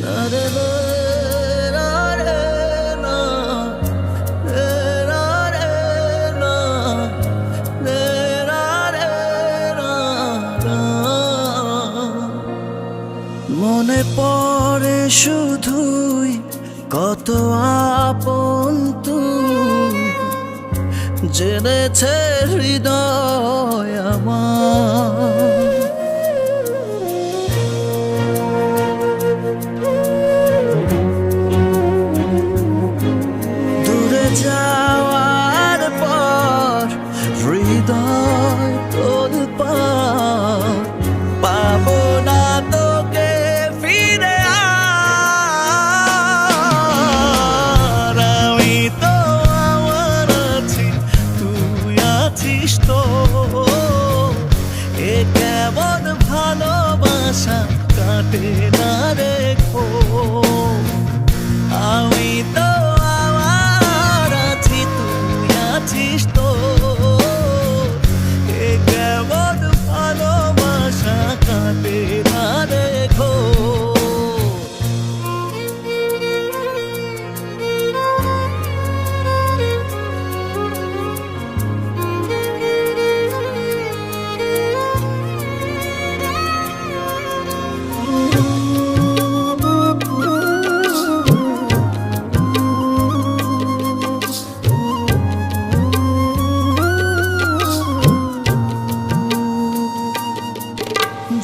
Another শুধুই কত আপন তুই জেনেছে হৃদয়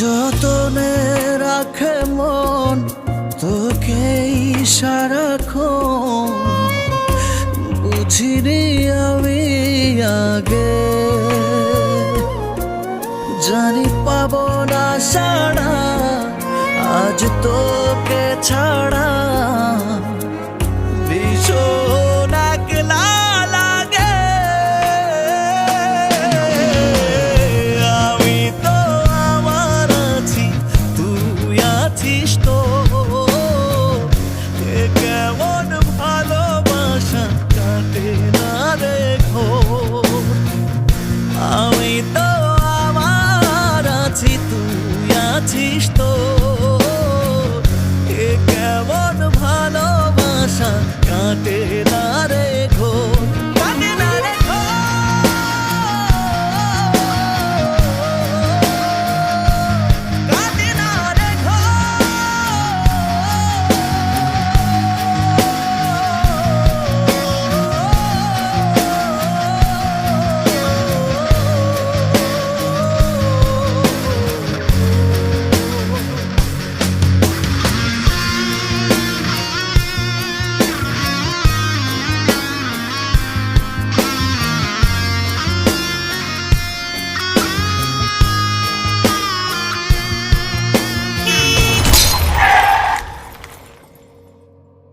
যতনে রাখে মন তোকে সারাক্ষণ। বুঝিনি আমি আগে, জানি পাবো না সাড়া, আজ তোকে ছাড়া। আছিস তো?